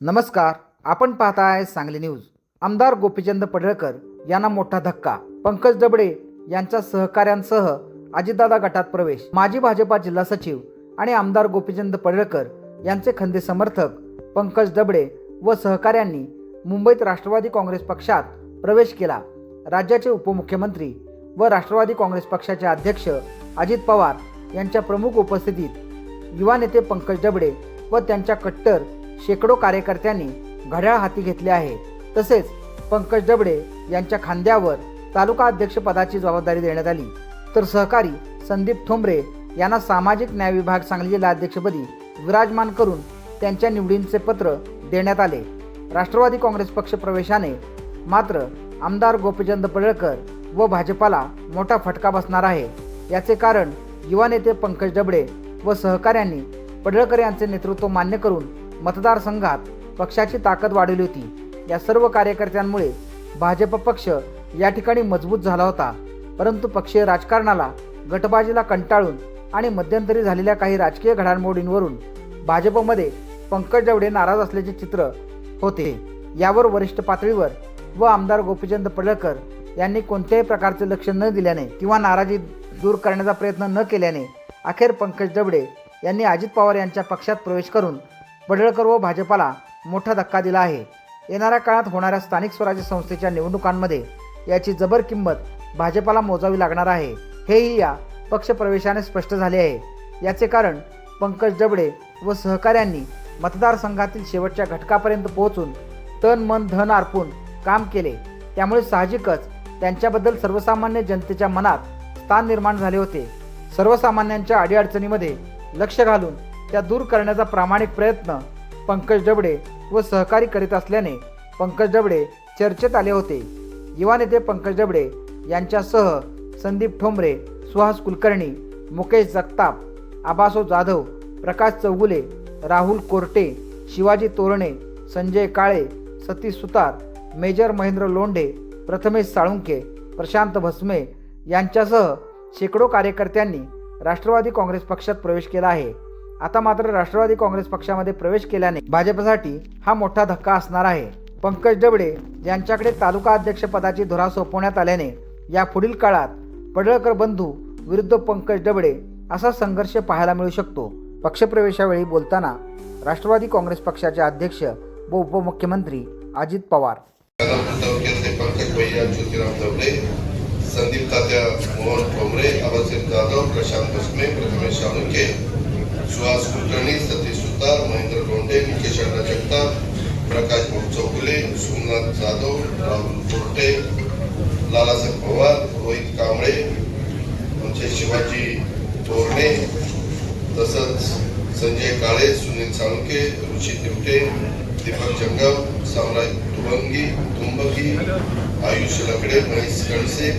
नमस्कार आपण पाहताय सांगली न्यूज. आमदार गोपीचंद पडळकर यांना मोठा धक्का. पंकज डबडे यांच्या सहकाऱ्यांसह अजितदादा गटात प्रवेश. माजी भाजपा जिल्हा सचिव आणि आमदार गोपीचंद पडळकर यांचे खंदे समर्थक पंकज डबडे व सहकाऱ्यांनी मुंबईत राष्ट्रवादी काँग्रेस पक्षात प्रवेश केला. राज्याचे उपमुख्यमंत्री व राष्ट्रवादी काँग्रेस पक्षाचे अध्यक्ष अजित पवार यांच्या प्रमुख उपस्थितीत युवा नेते पंकज डबडे व त्यांच्या कट्टर शेकडो कार्यकर्त्यांनी घड्याळ हाती घेतले आहे. तसेच पंकज डबडे यांच्या खांद्यावर तालुका अध्यक्षपदाची जबाबदारी देण्यात आली. तर सहकारी संदीप ठोंबरे यांना सामाजिक न्याय विभाग सांगली जिल्हा अध्यक्षपदी विराजमान करून त्यांच्या निवडींचे पत्र देण्यात आले. राष्ट्रवादी काँग्रेस पक्ष प्रवेशाने मात्र आमदार गोपीचंद पडळकर व भाजपाला मोठा फटका बसणार आहे. याचे कारण युवा नेते पंकज डबडे व सहकाऱ्यांनी पडळकर यांचे नेतृत्व मान्य करून मतदारसंघात पक्षाची ताकद वाढवली होती. या सर्व कार्यकर्त्यांमुळे भाजप पक्ष या ठिकाणी मजबूत झाला होता. परंतु पक्षीय राजकारणाला गटबाजीला कंटाळून आणि मध्यंतरी झालेल्या काही राजकीय घडामोडींवरून भाजपमध्ये पंकज डवडे नाराज असल्याचे चित्र होते यावर वरिष्ठ पातळीवर व आमदार गोपीचंद पडळकर यांनी कोणत्याही प्रकारचे लक्ष न दिल्याने किंवा नाराजी दूर करण्याचा प्रयत्न न केल्याने अखेर पंकज डबडे यांनी अजित पवार यांच्या पक्षात प्रवेश करून पडळकर व भाजपाला मोठा धक्का दिला आहे. येणाऱ्या काळात होणाऱ्या स्थानिक स्वराज्य संस्थेच्या निवडणुकांमध्ये याची जबर किंमत भाजपाला मोजावी लागणार आहे. हेही या पक्षप्रवेशाने स्पष्ट झाले आहे. याचे कारण पंकज जबडे व सहकाऱ्यांनी मतदारसंघातील शेवटच्या घटकापर्यंत पोहोचून तन मन धन अर्पून काम केले. त्यामुळे साहजिकच त्यांच्याबद्दल सर्वसामान्य जनतेच्या मनात स्थान निर्माण झाले होते. सर्वसामान्यांच्या अडीअडचणीमध्ये लक्ष घालून त्या दूर करण्याचा प्रामाणिक प्रयत्न पंकज डबडे व सहकारी करीत असल्याने पंकज डबडे चर्चेत आले होते. युवा नेते पंकज डबडे यांच्यासह संदीप ठोंबरे सुहास कुलकर्णी मुकेश जगताप आबासो जाधव प्रकाश चौगुले राहुल कोरटे शिवाजी तोरणे संजय काळे सतीश सुतार मेजर महेंद्र लोंढे प्रथमेश साळुंके प्रशांत भस्मे यांच्यासह शेकडो कार्यकर्त्यांनी राष्ट्रवादी काँग्रेस पक्षात प्रवेश केला आहे. आता मात्र राष्ट्रवादी काँग्रेस पक्षामध्ये प्रवेश केल्याने भाजपसाठी हा मोठा धक्का असणार आहे. पंकज डबडे यांच्याकडे तालुका अध्यक्षपदाची धुरा सोपवण्यात आल्याने या पुढील काळात पडळकर बंधू विरुद्ध पंकज डबडे असा संघर्ष पाहायला मिळू शकतो. पक्षप्रवेशावेळी बोलताना राष्ट्रवादी काँग्रेस पक्षाचे अध्यक्ष व उपमुख्यमंत्री अजित पवार. संदीप तात्या मोहन ठोंबरे अभयसिंग जाधव प्रशांत भस्मे प्रथमेश साळुंके सुहास कुलकर्णी सतीश सुतार महेंद्र लोंढे मुकेश अण्णा जगताप प्रकाश भाऊ चौगुले सोमनाथ जाधव राहुल कोरटे लालासाहेब पवार रोहित कांबळे आमचे शिवाजी तोरणे तसंच संजय काळे सुनील साळुंके ऋषी तिवटे दीपक जंगम साम्राज तुभंगी तुंबकी आयुष लकडे महेश कणसे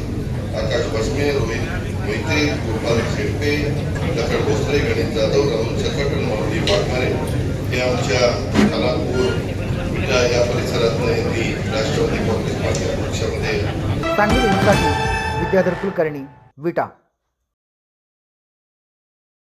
आकाश भस्मे रोहित मोहिते गोपाल शेळके डॉक्टर भोसले गणेश जाधव राहुल सकट आणि माऊली वाघमारे हे आमच्या खानापूर विटा या परिसरात यांनी राष्ट्रवादी काँग्रेस पार्टी पक्षामध्ये चांगली विद्याधर कुलकर्णी विटा